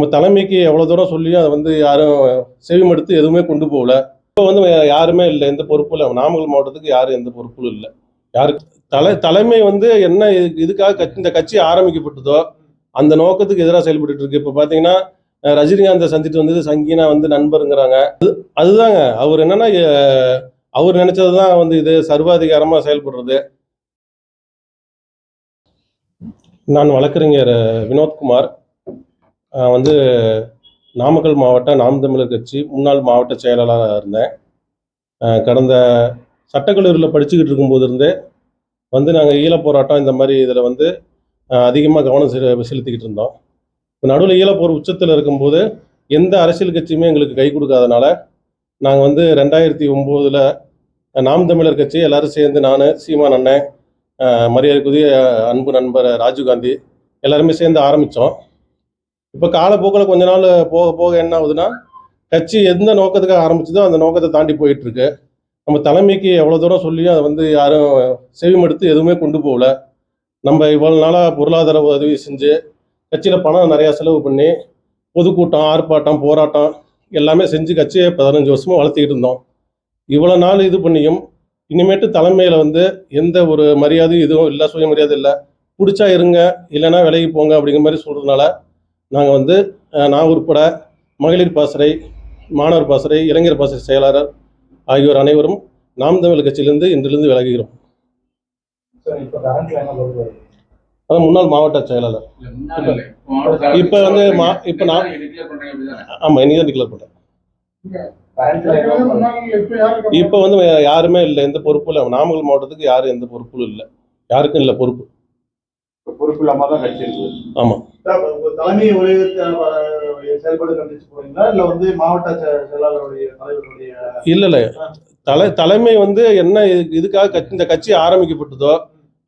நம்ம தலைமைக்கு எவ்வளோ தூரம் சொல்லியும் அதை வந்து யாரும் செவிமடுத்து எதுவுமே கொண்டு போகல. இப்போ வந்து யாருமே இல்லை எந்த பொறுப்பும் இல்லை. நாமக்கல் மாவட்டத்துக்கு யாரும் எந்த பொறுப்பும் இல்லை. யாருக்கு தலை தலைமை வந்து என்ன இது- இதுக்காக கட்சி இந்த கட்சி ஆரம்பிக்கப்பட்டதோ அந்த நோக்கத்துக்கு எதிராக செயல்பட்டு இருக்கு. இப்போ பார்த்தீங்கன்னா ரஜினிகாந்தை சந்திட்டு வந்தது சங்கீனா வந்து நண்பருங்கிறாங்க. அது அதுதாங்க. அவர் என்னன்னா அவர் நினைச்சது தான் வந்து இது சர்வாதிகாரமாக செயல்படுறது. நான் வழக்கறிஞர் வினோத்குமார். வந்து நாமக்கல் மாவட்ட நாம் தமிழர் கட்சி முன்னாள் மாவட்ட செயலாளராக இருந்தேன். கடந்த சட்டக்கல்லூரியில் படிச்சுக்கிட்டு இருக்கும்போது இருந்தே வந்து நாங்கள் ஈழப் போராட்டம் இந்த மாதிரி இதில் வந்து அதிகமாக கவனம் செலுத்திக்கிட்டு இருந்தோம். இப்போ நடுவில் ஈழப்போர் உச்சத்தில் இருக்கும்போது எந்த அரசியல் கட்சியுமே எங்களுக்கு கை கொடுக்காதனால நாங்கள் வந்து ரெண்டாயிரத்தி ஒம்போதில் நாம் தமிழர் கட்சி எல்லோரும் சேர்ந்து நான் சீமான் அண்ணன் மரியாதைக்குரிய அன்பு நண்பர் ராஜீவ்காந்தி எல்லாருமே சேர்ந்து ஆரம்பித்தோம் இப்போ காலப்போக்கில் கொஞ்ச நாள் போக போக என்ன ஆகுதுன்னா கட்சி எந்த நோக்கத்துக்காக ஆரம்பிச்சதோ அந்த நோக்கத்தை தாண்டி போயிட்டு இருக்கு நம்ம தலைமைக்கு எவ்வளோ தூரம் சொல்லியும் அதை வந்து யாரும் செவிமடுத்து எதுவுமே கொண்டு போகல. நம்ம இவ்வளோ நாளாக பொருளாதார உதவி செஞ்சு கட்சியில் பணம் நிறையா செலவு பண்ணி பொதுக்கூட்டம் ஆர்ப்பாட்டம் போராட்டம் எல்லாமே செஞ்சு கட்சியை பதினஞ்சு வருஷமாக வளர்த்திக்கிட்டு இருந்தோம். இவ்வளோ நாள் இது பண்ணியும் இனிமேட்டு தலைமையில் வந்து எந்த ஒரு மரியாதையும் இதுவும் இல்லை சுயமரியாதை இல்லை. பிடிச்சா இருங்க இல்லைன்னா விலகி போங்க அப்படிங்கிற மாதிரி சொல்கிறதுனால நாங்கள் வந்து நான் உட்பட மகளிர் பாசறை மாணவர் பாசறை இளைஞர் பாசறை செயலாளர் ஆகியோர் அனைவரும் நாம் தமிழ் கட்சியிலிருந்து இன்றிலிருந்து விலகுகிறோம். சார் இப்ப கரண்ட்ல என்ன பொறுப்பு அதான் முன்னாள் மாவட்ட செயலாளர். இப்ப வந்து மா- இப்ப நான்- ஆமாம் இன்னைக்கு தான் டிக்ளேர் பண்ணுறேன்? இப்போ வந்து யாருமே இல்லை எந்த பொறுப்பும் இல்லை. நாமக்கல் மாவட்டத்துக்கு யாரும் எந்த பொறுப்பும் இல்லை. யாருக்கும் இல்லை பொறுப்பு. பொறுப்பு இல்லாம தான் கட்சி இருக்குது ஆமாம் உங்க தலைமை ஒரே செயல்பாடு கண்டிச்சு போறீங்களா இல்ல வந்து மாவட்ட செயலாளருடைய தலைவருடைய இல்லை இல்லை. தலை தலைமை வந்து என்ன இது- இதுக்காக இந்த கட்சி ஆரம்பிக்கப்பட்டதோ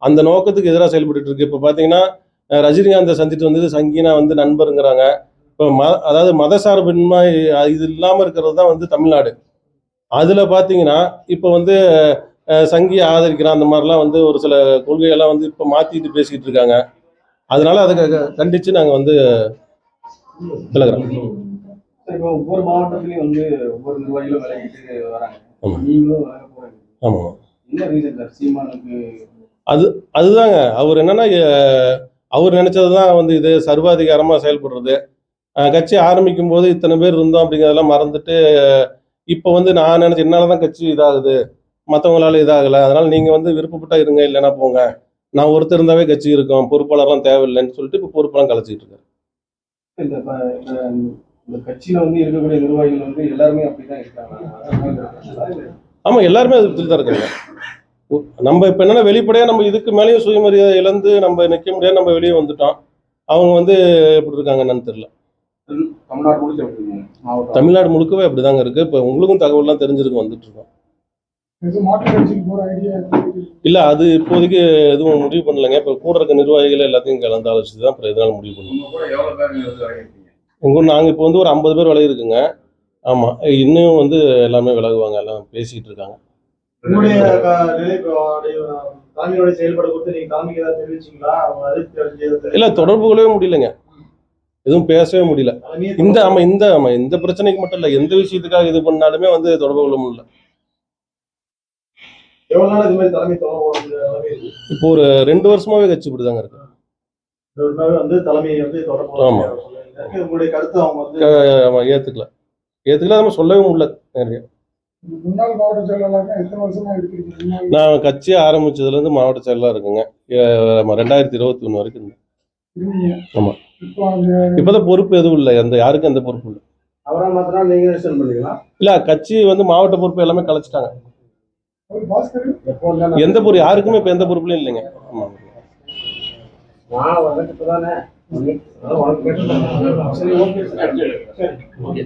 அந்த நோக்கத்துக்கு எதிராக செயல்பட்டு இருக்கு. இப்போ பார்த்தீங்கன்னா ரஜினிகாந்தை சந்திட்டு வந்தது சங்கீனா வந்து நண்பருங்கிறாங்க. இப்போ ம அதாவது மதசார்பின்மை இது இல்லாமல் இருக்கிறது தான் வந்து தமிழ்நாடு. அதில் பார்த்தீங்கன்னா இப்போ வந்து சங்கியை ஆதரிக்கிறான் அந்த மாதிரிலாம் வந்து ஒரு சில கொள்கையெல்லாம் வந்து இப்போ மாற்றிட்டு பேசிக்கிட்டு இருக்காங்க. அதனால அதை கண்டித்து நாங்கள் வந்து விலகிறோம். ஒவ்வொரு மாவட்டத்திலயும் வந்து ஒவ்வொரு நிர்வாகிகளும் விலகிட்டு வராங்க. ஆமா. நீங்களும் விலக போறீங்க. ஆமாம் என்ன ரீசன் சார்? சீமானுக்கு அதுதாங்க. அவர் என்னன்னா அவர் நினைச்சது தான் வந்து இது சர்வாதிகாரமாக செயல்படுறது. கட்சி ஆரம்பிக்கும் போது இத்தனை பேர் இருந்தோம் அப்படிங்கிறதெல்லாம் மறந்துட்டு இப்போ வந்து நான் நினைச்ச என்னால தான் கட்சி இதாகுது. மற்றவங்களால இதாகலை. அதனால நீங்கள் வந்து விருப்பப்பட்டா இருங்க இல்லைன்னா போங்க. நான் ஒருத்தர் இருந்தாவே கட்சி இருக்கும். பொறுப்பாளர்லாம் தேவையில்லைன்னு சொல்லிட்டு இப்போ பொறுப்பெல்லாம் கலைச்சிட்டு இருக்காரு. இந்த ப- இந்த- இந்த கட்சியில வந்து இருக்கக்கூடிய நிர்வாகிகள் வந்து எல்லாருமே அப்படிதான் இருக்காங்க. ஆமாம் எல்லாருமே அது தான் இருக்காங்க. நம்ம இப்போ என்னன்னா வெளிப்படையாக நம்ம இதுக்கு மேலேயும் சுயமரியாதை இழந்து நம்ம நிற்க முடியாது நம்ம வெளியே வந்துட்டோம். அவங்க வந்து எப்படி இருக்காங்க என்னன்னு தெரியல. தமிழ்நாடு முழுக்க தமிழ்நாடு முழுக்கவே அப்படிதாங்க இருக்கு. இப்போ உங்களுக்கும் தகவல்லாம் தெரிஞ்சிருக்கு வந்துட்டு இருக்கோம். இல்ல அது இப்போதைக்கு எதுவும் முடிவு பண்ணலைங்க. இப்போ கூட இருக்க நிர்வாகிகள் எல்லாத்தையும் கலந்து ஆலோசிச்சு தான் அப்புறம் இதனால முடிவு பண்ணுவோம் உங்க கூட எவ்வளவு பேர் இருக்கீங்க எங்க ஊர் நாங்கள் இப்போ வந்து ஒரு ஐம்பது பேர் விலகி இருக்குங்க. ஆமா இன்னும் வந்து எல்லாமே விலகுவாங்க எல்லாம் பேசிக்கிட்டு இருக்காங்க. நீங்க இல்ல தொடர்பு கொள்ளவே முடியலங்க. எதுவும் பேசவே முடியல. இந்த ஆமா இந்த ஆமா இந்த பிரச்சனைக்கு மட்டும் இல்ல எந்த விஷயத்துக்காக இது பண்ணாலுமே வந்து தொடர்பு கொள்ள முடியல. எவ்வளவு நாள் இது மாதிரி தலைமை தலைமை இருக்கு? இப்போ ஒரு ரெண்டு வருஷமாவே கட்சி இப்படிதாங்க இருக்கு. வந்து தலைமையை வந்து தொடர்பு ஆமா. உங்களுடைய கருத்து அவங்க வந்து ஆமா, ஏத்துக்கல. ஏத்துக்கல நம்ம சொல்லவே முடியல நிறைய. முன்னாள் மாவட்ட செயலாளராக எத்தனை வருஷமா இருக்கிறீங்க நான் கட்சி ஆரம்பிச்சதுல இருந்து மாவட்ட செயலாளர் இருக்குங்க. ரெண்டாயிரத்தி இருபத்தி ஒன்று வரைக்கும் ஆமா. இப்போ அந்த இப்பதான் பொறுப்பு எதுவும் இல்லை. எந்த யாருக்கும் எந்த பொறுப்பு இல்லை. அவரா மாத்திரம் நீங்க ரிசைன் பண்ணீங்களா இல்ல கட்சி வந்து மாவட்ட பொறுப்பு எல்லாமே கலைச்சிட்டாங்க. எந்த பொறுப்பு யாருக்குமே இப்ப எந்த பொறுப்புலையும் இல்லைங்க. ஆமா. நான் சரி ஓகே.